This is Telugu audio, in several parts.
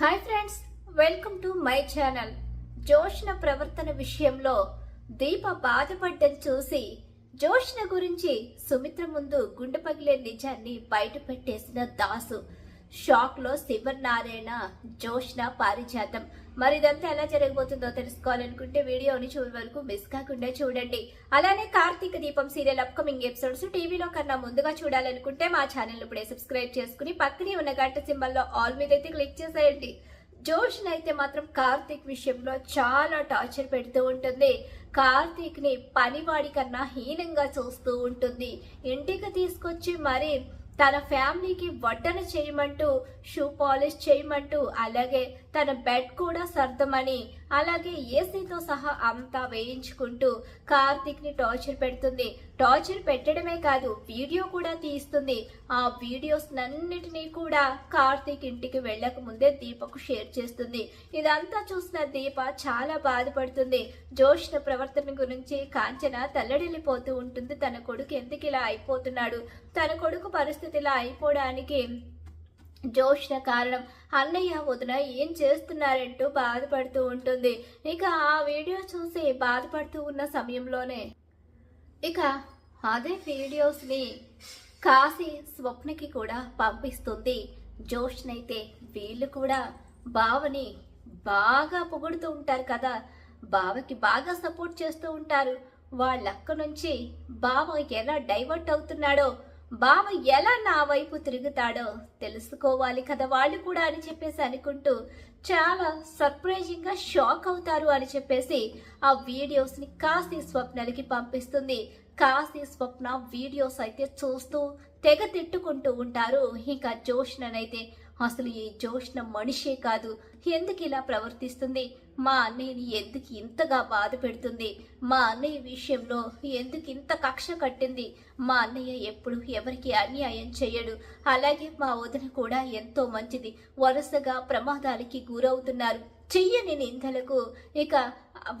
Hi friends welcome to my channel Joshna ప్రవర్తన విషయంలో దీప బాధపడ్డం చూసి జోష్ణ గురించి సుమిత్ర ముందు గుండె పగిలే నిజాన్ని బయట పెట్టేసిన దాసు. షాక్లో శివనారాయణ జోష్న పారిజాతం. మరి ఇదంతా ఎలా జరగబోతుందో తెలుసుకోవాలనుకుంటే వీడియోని చివరి వరకు మిస్ కాకుండా చూడండి. అలానే కార్తీక దీపం సీరియల్ అప్కమింగ్ ఎపిసోడ్స్ టీవీలో కన్నా ముందుగా చూడాలనుకుంటే మా ఛానల్ ఇప్పుడే సబ్స్క్రైబ్ చేసుకుని పక్కనే ఉన్న గంట సింబల్లో ఆల్ మీద అయితే క్లిక్ చేసేయండి. జోష్న అయితే మాత్రం కార్తీక్ విషయంలో చాలా టార్చర్ పెడుతూ ఉంటుంది. కార్తీక్ని పనివాడి కన్నా హీనంగా చూస్తూ ఉంటుంది. ఇంటికి తీసుకొచ్చి మరి తన ఫ్యామిలీకి వడ్డన చేయమంటూ షూ పాలిష్ చేయమంటూ అలాగే తన బెడ్ కూడా సర్దమని అలాగే ఏసీతో సహా అంతా వేయించుకుంటూ కార్తీక్ని టార్చర్ పెడుతుంది. టార్చర్ పెట్టడమే కాదు వీడియో కూడా తీస్తుంది. ఆ వీడియోస్ అన్నిటినీ కూడా కార్తీక్ ఇంటికి వెళ్ళక ముందే దీపకు షేర్ చేస్తుంది. ఇదంతా చూసిన దీప చాలా బాధపడుతుంది. జోష్న ప్రవర్తన గురించి కాంచన తల్లడిల్లిపోతూ ఉంటుంది. తన కొడుకు ఎందుకు ఇలా అయిపోతున్నాడు? తన కొడుకు పరిస్థితి పరిస్థితిలా అయిపోవడానికి జోష్న కారణం. అన్నయ్య వదిన ఏం చేస్తున్నారంటూ బాధపడుతూ ఉంటుంది. ఇక ఆ వీడియో చూసి బాధపడుతూ ఉన్న సమయంలోనే ఇక అదే వీడియోస్ని కాసి స్వప్నకి కూడా పంపిస్తుంది. జోష్నైతే వీళ్ళు కూడా బావని బాగా పొగుడుతూ ఉంటారు కదా. బావకి బాగా సపోర్ట్ చేస్తూ ఉంటారు. వాళ్ళక్క నుంచి బావ ఎలా డైవర్ట్ అవుతున్నాడో బావ ఎలా నా వైపు తిరుగుతాడో తెలుసుకోవాలి కదా వాళ్ళు కూడా అని చెప్పేసి అనుకుంటూ చాలా సర్ప్రైజింగ్గా షాక్ అవుతారు అని చెప్పేసి ఆ వీడియోస్ని కాశీ స్వప్నలకి పంపిస్తుంది. కాశీ స్వప్న వీడియోస్ అయితే చూస్తూ తెగ తిట్టుకుంటూ ఉంటారు. ఇంకా జోష్ననైతే అసలు ఈ జోష్న మనిషే కాదు. ఎందుకు ఇలా ప్రవర్తిస్తుంది? మా అన్నయ్యని ఎందుకు ఇంతగా బాధ పెడుతుంది? మా అన్నయ్య విషయంలో ఎందుకు ఇంత కక్ష కట్టింది? మా అన్నయ్య ఎప్పుడు ఎవరికి అన్యాయం చేయడు అలాగే మా వదిన కూడా ఎంతో మంచిది. వరుసగా ప్రమాదాలకి గురవుతున్నారు. చెయ్యని నిందలకు ఇక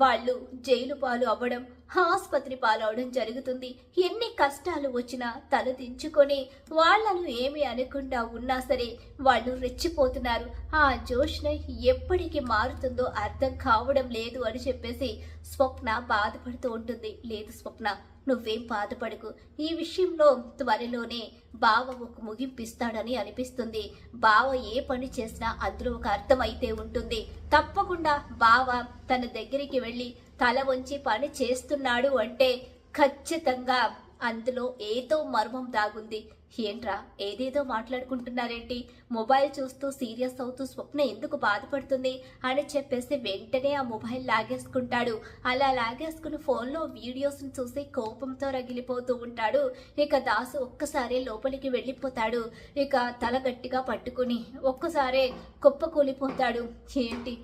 వాళ్ళు జైలు పాలు అవ్వడం ఆసుపత్రి పాలవడం జరుగుతుంది. ఎన్ని కష్టాలు వచ్చినా తలదించుకొని వాళ్ళను ఏమి అనకుండా ఉన్నా సరే వాళ్ళు రెచ్చిపోతున్నారు. ఆ జోష్న ఎప్పటికి మారుతుందో అర్థం కావడం లేదు అని చెప్పేసి స్వప్న బాధపడుతూ ఉంటుంది. లేదు స్వప్న నువ్వేం బాధపడకు. ఈ విషయంలో త్వరలోనే బావ ఒక ముగింపిస్తాడని అనిపిస్తుంది. బావ ఏ పని చేసినా అందులో ఒక అర్థం అయితే ఉంటుంది. తప్పకుండా బావ తన దగ్గరికి వెళ్ళి తల వంచి పని చేస్తున్నాడు అంటే ఖచ్చితంగా అందులో ఏదో మర్మం దాగుంది. ఏంట్రా ఏదేదో మాట్లాడుకుంటున్నారేంటి? మొబైల్ చూస్తూ సీరియస్ అవుతూ స్వప్న ఎందుకు బాధపడుతుంది అని చెప్పేసి వెంటనే ఆ మొబైల్ లాగేసుకుంటాడు. అలా లాగేసుకుని ఫోన్లో వీడియోస్ని చూసి కోపంతో రగిలిపోతూ ఉంటాడు. ఇక దాసు ఒక్కసారి లోపలికి వెళ్ళిపోతాడు. ఇక తల గట్టిగా పట్టుకుని ఒక్కసారే కుప్ప కూలిపోతాడు ఏంటి?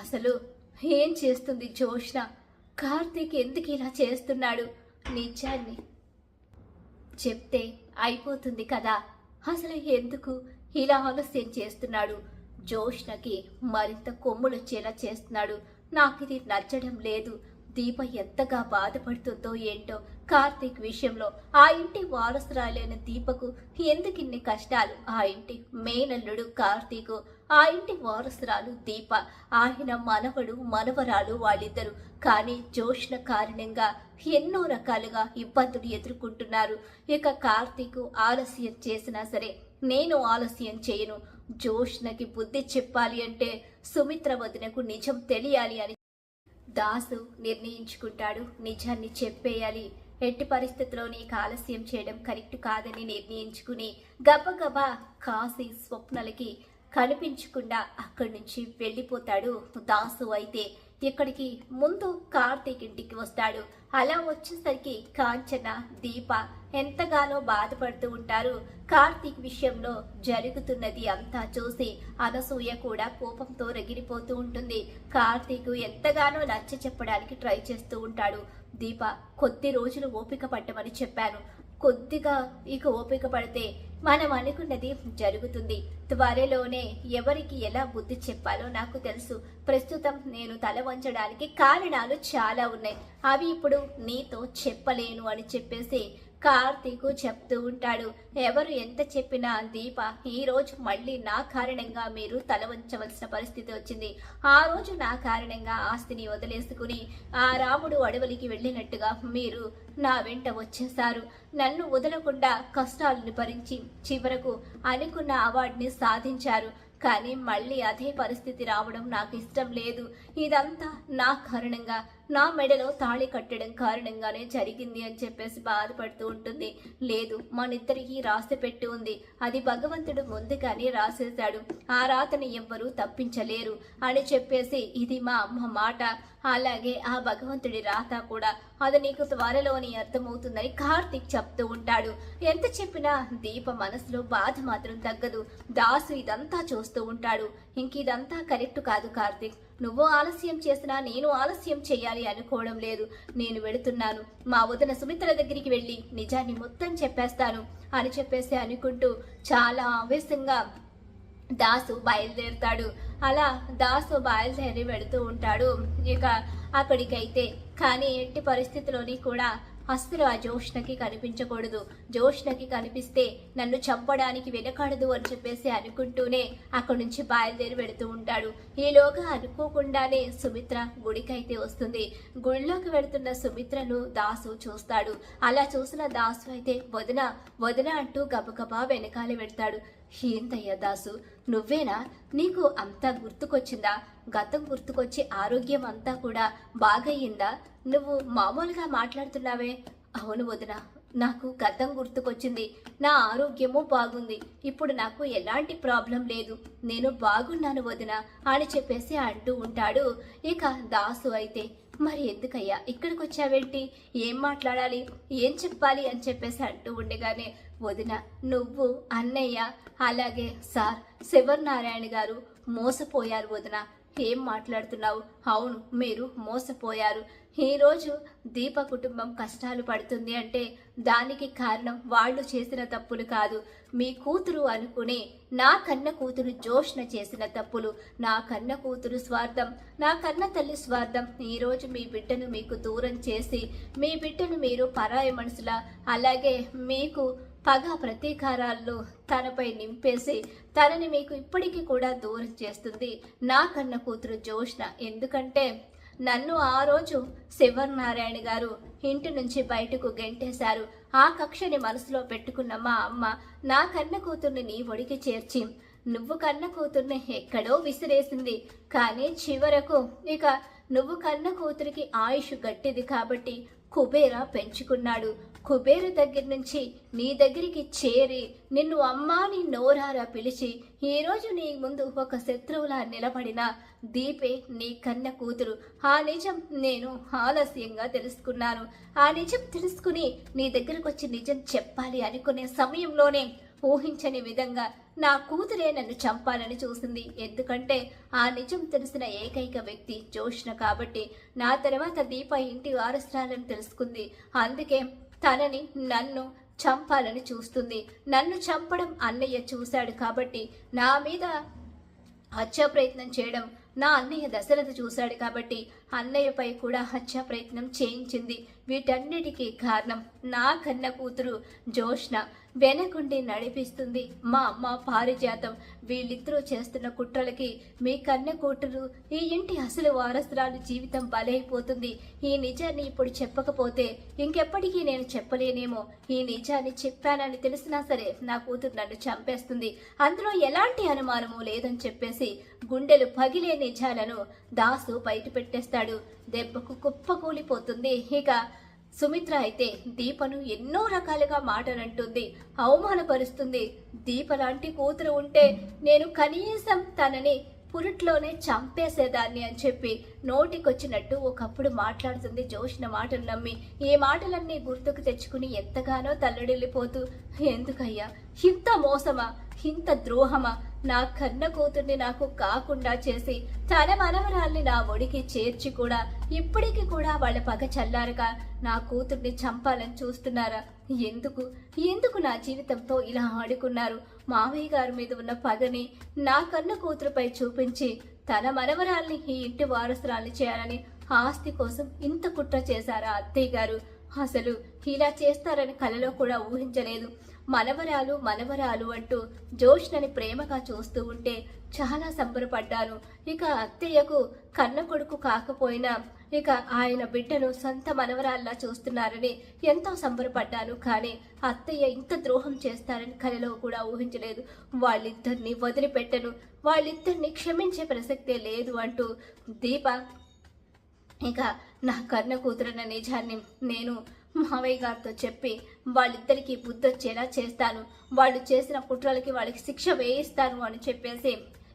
అసలు ఏం చేస్తుంది జోష్న కార్తీక్ ఎందుకు ఇలా చేస్తున్నాడు? నిజాన్ని చెప్తే అయిపోతుంది కదా. అసలు ఎందుకు ఇలా ఆలస్యం చేస్తున్నాడు? జోష్నకి మరింత కొమ్ములొచ్చేలా చేస్తున్నాడు. నాకు ఇది నచ్చడం లేదు. దీప ఎంతగా బాధపడుతుందో ఏంటో కార్తీక్ విషయంలో ఆ ఇంటి వారసురాలైన దీపకు ఎందుకిన్ని కష్టాలు? ఆ ఇంటి మేనల్లుడు కార్తీకు ఆ ఇంటి వారసురాలు దీప ఆయన మనవడు మనవరాలు వాళ్ళిద్దరు. కానీ జోష్ణ కారణంగా ఎన్నో రకాలుగా ఇబ్బందులు ఎదుర్కొంటున్నారు. ఇక కార్తీకు ఆలస్యం చేసినా సరే నేను ఆలస్యం చేయను. జోష్ణకి బుద్ధి చెప్పాలి అంటే సుమిత్ర వదినకు నిజం తెలియాలి అని దాసు నిర్ణయించుకుంటాడు. నిజాన్ని చెప్పేయాలి. ఎట్టి పరిస్థితిలో నీకు ఆలస్యం చేయడం కరెక్ట్ కాదని నిర్ణయించుకుని గబగబా కాసి స్వప్నలకి కనిపించకుండా అక్కడి నుంచి వెళ్ళిపోతాడు దాసు అయితే. ఇక్కడికి ముందు కార్తీక్ ఇంటికి వస్తాడు. అలా వచ్చేసరికి కాంచన దీప ఎంతగానో బాధపడుతూ ఉంటారు. కార్తీక్ విషయంలో జరుగుతున్నది అంతా చూసి అనసూయ కూడా కోపంతో రగిలిపోతూ ఉంటుంది. కార్తీక్ ఎంతగానో నచ్చ చెప్పడానికి ట్రై చేస్తూ ఉంటాడు. దీప కొద్ది రోజులు ఓపిక పట్టమని చెప్పాను. కొద్దిగా ఇక ఓపిక పడితే మనం అనుకున్నది జరుగుతుంది. త్వరలోనే ఎవరికి ఎలా బుద్ధి చెప్పాలో నాకు తెలుసు. ప్రస్తుతం నేను తల వంచడానికి కారణాలు చాలా ఉన్నాయి. అవి ఇప్పుడు నీతో చెప్పలేను అని చెప్పేసి కార్తీకు చెప్తూ ఉంటాడు. ఎవరు ఎంత చెప్పినా దీప ఈరోజు మళ్ళీ నా కారణంగా మీరు తల వంచవలసిన పరిస్థితి వచ్చింది. ఆ రోజు నా కారణంగా ఆస్తిని వదిలేసుకుని ఆ రాముడు అడవులకి వెళ్ళినట్టుగా మీరు నా వెంట వచ్చేశారు. నన్ను వదలకుండా కష్టాలను భరించి చివరకు అనుకున్న అవార్డుని సాధించారు. కానీ మళ్ళీ అదే పరిస్థితి రావడం నాకు ఇష్టం లేదు. ఇదంతా నా కారణంగా నా మెడలో తాళి కట్టడం కారణంగానే జరిగింది అని చెప్పేసి బాధపడుతూ ఉంటుంది. లేదు మనిద్దరికీ రాసి పెట్టి ఉంది. అది భగవంతుడు ముందుగానే రాసేశాడు. ఆ రాతని ఎవ్వరూ తప్పించలేరు అని చెప్పేసి ఇది మా అమ్మ మాట. అలాగే ఆ భగవంతుడి రాత కూడా అది నీకు త్వరలోని అర్థమవుతుందని కార్తీక్ చెప్తూ ఉంటాడు. ఎంత చెప్పినా దీప మనసులో బాధ మాత్రం తగ్గదు. దాసు ఇదంతా చూస్తూ ఉంటాడు. ఇంక ఇదంతా కరెక్ట్ కాదు కార్తీక్. నువ్వు ఆలస్యం చేసినా నేను ఆలస్యం చేయాలి అనుకోవడం లేదు. నేను వెళుతున్నాను. మా వదిన సుమిత్ర దగ్గరికి వెళ్ళి నిజాన్ని మొత్తం చెప్పేస్తాను అని చెప్పేసి అనుకుంటూ చాలా ఆవేశంగా దాసు బయలుదేరుతాడు. అలా దాసు బయలుదేరి వెళుతూ ఉంటాడు. ఇక అక్కడికైతే కానీ ఎట్టి పరిస్థితిలోని కూడా అస్సలు ఆ జోష్ణకి కనిపించకూడదు. జోష్ణకి కనిపిస్తే నన్ను చంపడానికి వెనకాడదు అని చెప్పేసి అనుకుంటూనే అక్కడి నుంచి బయలుదేరి వెళుతూ ఉంటాడు. ఈలోగా అనుకోకుండానే సుమిత్ర గుడికైతే వస్తుంది. గుడిలోకి వెళుతున్న సుమిత్రను దాసు చూస్తాడు. అలా చూసిన దాసు అయితే వదిన వదిన అంటూ గబగబా వెనకాలే వెళ్తాడు. ఏందయ్యా దాసు నువ్వేనా? నీకు అంతా గుర్తుకొచ్చిందా? గతం గుర్తుకొచ్చి ఆరోగ్యం అంతా కూడా బాగయ్యిందా? నువ్వు మామూలుగా మాట్లాడుతున్నావే. అవును వదిన నాకు గతం గుర్తుకొచ్చింది. నా ఆరోగ్యము బాగుంది. ఇప్పుడు నాకు ఎలాంటి ప్రాబ్లం లేదు. నేను బాగున్నాను వదిన అని చెప్పేసి అంటూ ఉంటాడు. ఇక దాసు అయితే మరి ఎందుకయ్యా? ఇక్కడికి వచ్చావేంటి ఏం మాట్లాడాలి? ఏం చెప్పాలి అని చెప్పేసి అంటూ ఉండగానే వదిన నువ్వు అన్నయ్య. అలాగే సార్. శివనారాయణ గారు మోసపోయారు వదిన. ఏం మాట్లాడుతున్నావు? అవును మీరు మోసపోయారు. ఈరోజు దీప కుటుంబం కష్టాలు పడుతుంది అంటే దానికి కారణం వాళ్ళు చేసిన తప్పులు కాదు. మీ కూతురు అనుకునే నా కన్న కూతురు జోష్న చేసిన తప్పులు నా కన్న కూతురు స్వార్థం నా కన్న తల్లి స్వార్థం ఈరోజు మీ బిడ్డను మీకు దూరం చేసి మీ బిడ్డను మీరు పరాయి మనసులా అలాగే మీకు పగ ప్రతీకారాల్లో తనపై నింపేసి తనని మీకు ఇప్పటికీ కూడా దూరం చేస్తుంది నా కన్న కూతురు జోష్న. ఎందుకంటే నన్ను ఆ రోజు శివర్నారాయణ గారు ఇంటి నుంచి బయటకు గెంటేశారు. ఆ కక్షని మనసులో పెట్టుకున్న మా అమ్మ నా కన్న కూతుర్ని నీ ఒడికి చేర్చి నువ్వు కన్న కూతుర్ని ఎక్కడో విసిరేసింది. కానీ చివరకు ఇక నువ్వు కన్న కూతురికి ఆయుష్ గట్టిది కాబట్టి కుబేర పెంచుకున్నాడు. కుబేరు దగ్గర నుంచి నీ దగ్గరికి చేరి నిన్ను అమ్మా నీ నోరారా పిలిచి ఈరోజు నీ ముందు ఒక శత్రువులా నిలబడిన దీపే నీ కన్న కూతురు. ఆ నిజం నేను ఆలస్యంగా తెలుసుకున్నాను. ఆ నిజం తెలుసుకుని నీ దగ్గరకు వచ్చి నిజం చెప్పాలి అనుకునే సమయంలోనే ఊహించని విధంగా నా కూతురే నన్ను చంపాలని చూసింది. ఎందుకంటే ఆ నిజం తెలిసిన ఏకైక వ్యక్తి జోష్న కాబట్టి నా తర్వాత దీప ఇంటి వారసురాలని తెలుసుకుంది. అందుకే తనని నన్ను చంపాలని చూస్తుంది. నన్ను చంపడం అన్నయ్య చూశాడు కాబట్టి నా మీద హత్యా ప్రయత్నం చేయడం నా అన్నయ్య దశరథ చూశాడు కాబట్టి అన్నయ్యపై కూడా హత్యా ప్రయత్నం చేయించింది. వీటన్నిటికీ కారణం నా కన్న కూతురు జోష్న. వెనకుండి నడిపిస్తుంది మా అమ్మ పారిజాతం. వీళ్ళిద్దరూ చేస్తున్న కుట్రలకి మీ కన్న కూతురు ఈ ఇంటి అసలు వారసురాలు జీవితం బలైపోతుంది. ఈ నిజాన్ని ఇప్పుడు చెప్పకపోతే ఇంకెప్పటికీ నేను చెప్పలేనేమో. ఈ నిజాన్ని చెప్పానని తెలిసినా సరే నా కూతురు నన్ను చంపేస్తుంది. అందులో ఎలాంటి అనుమానము లేదని చెప్పేసి గుండెలు పగిలే నిజాలను దాసు బయట పెట్టేస్తాడు దెబ్బకు కుప్పకూలిపోతుంది ఇక సుమిత్ర అయితే దీపను ఎన్నో రకాలుగా మాటలంటుంది అవమానపరుస్తుంది. దీప లాంటి కూతురు ఉంటే నేను కనీసం తనని పురిట్లోనే చంపేసేదాన్ని అని చెప్పి నోటికొచ్చినట్టు ఒకప్పుడు మాట్లాడుతుంది జోషిన మాటలు నమ్మి. ఈ మాటలన్నీ గుర్తుకు తెచ్చుకుని ఎంతగానో తల్లడిల్లిపోతూ ఎందుకయ్యా? ఇంత మోసమా? ఇంత ద్రోహమా? నా కన్న కూతుర్ని నాకు కాకుండా చేసి తన మనవరాల్ని నా ఒడికి చేర్చి కూడా ఇప్పటికి కూడా వాళ్ళ పగ చల్లారగా నా కూతుర్ని చంపాలని చూస్తున్నారా? ఎందుకు? ఎందుకు నా జీవితంతో ఇలా ఆడుకున్నారు? మావయ్య గారి మీద ఉన్న పగని నా కన్న కూతురుపై చూపించి తన మనవరాల్ని ఈ ఇంటి వారసురాల్ని చేయాలని ఆస్తి కోసం ఇంత కుట్ర చేశారా అత్తయ్య గారు? అసలు ఇలా చేస్తారని కలలో కూడా ఊహించలేదు. మనవరాలు మనవరాలు అంటూ జోష్నని ప్రేమగా చూస్తూ ఉంటే చాలా సంబరపడ్డాను. ఇక అత్తయ్యకు కన్న కొడుకు కాకపోయినా ఇక ఆయన బిడ్డను సొంత మనవరాల్లా చూస్తున్నారని ఎంతో సంబరపడ్డాను. కానీ అత్తయ్య ఇంత ద్రోహం చేస్తారని కలలో కూడా ఊహించలేదు. వాళ్ళిద్దరిని వదిలిపెట్టను. వాళ్ళిద్దరిని క్షమించే ప్రసక్తే లేదు అంటూ దీప ఇక నా కన్న కూతురన్న నిజాన్ని నేను మావయ్య గారితో చెప్పి వాళ్ళిద్దరికీ బుద్ధొచ్చేలా చేస్తాను. వాళ్ళు చేసిన కుట్రలకి వాళ్ళకి శిక్ష వేయిస్తాను అని చెప్పేసి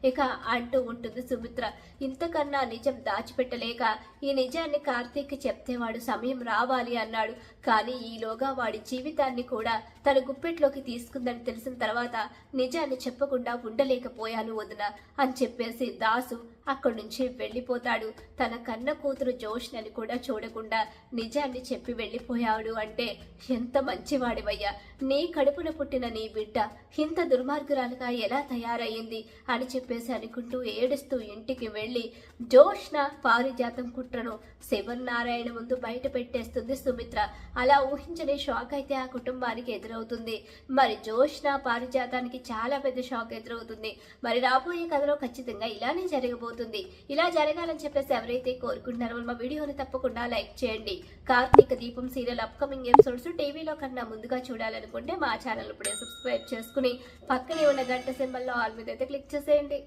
ఇక అంటూ ఉంటుంది సుమిత్ర. ఇంతకన్నా నిజం దాచిపెట్టలేక ఈ నిజాన్ని కార్తీక్ చెప్తే వాడు సమయం రావాలి అన్నాడు. కానీ ఈలోగా వాడి జీవితాన్ని కూడా తన గుప్పెట్లోకి తీసుకుందని తెలిసిన తర్వాత నిజాన్ని చెప్పకుండా ఉండలేకపోయాను వదిన అని చెప్పేసి దాసు అక్కడి నుంచి వెళ్ళిపోతాడు. తన కన్న కూతురు జోష్నని కూడా చూడకుండా నిజాన్ని చెప్పి వెళ్ళిపోయాడు అంటే ఎంత మంచివాడివయ్యా. నీ కడుపున పుట్టిన నీ బిడ్డ ఇంత దుర్మార్గురాలుగా ఎలా తయారయ్యింది అని చెప్పేసి అనుకుంటూ ఏడుస్తూ ఇంటికి వెళ్ళి జోష్న పారిజాతం కుట్రను శివనారాయణ ముందు బయట పెట్టేస్తుంది సుమిత్ర. అలా ఊహించని షాక్ అయితే ఆ కుటుంబానికి ఎదురవుతుంది. మరి జోష్న పారిజాతానికి చాలా పెద్ద షాక్ ఎదురవుతుంది. మరి రాబోయే కథలో ఖచ్చితంగా ఇలానే జరగబోతుంది. ఇలా జరగాలని చెప్పేసి ఎవరైతే కోరుకుంటున్నారో మా వీడియోని తప్పకుండా లైక్ చేయండి. కార్తీక దీపం సీరియల్ అప్కమింగ్ ఎపిసోడ్స్ టీవీలో కన్నా ముందుగా చూడాలనుకుంటే మా ఛానల్ ఇప్పుడే సబ్స్క్రైబ్ చేసుకుని పక్కనే ఉన్న గంట సింబల్లో ఆల్ మీద అయితే క్లిక్ చేసేయండి.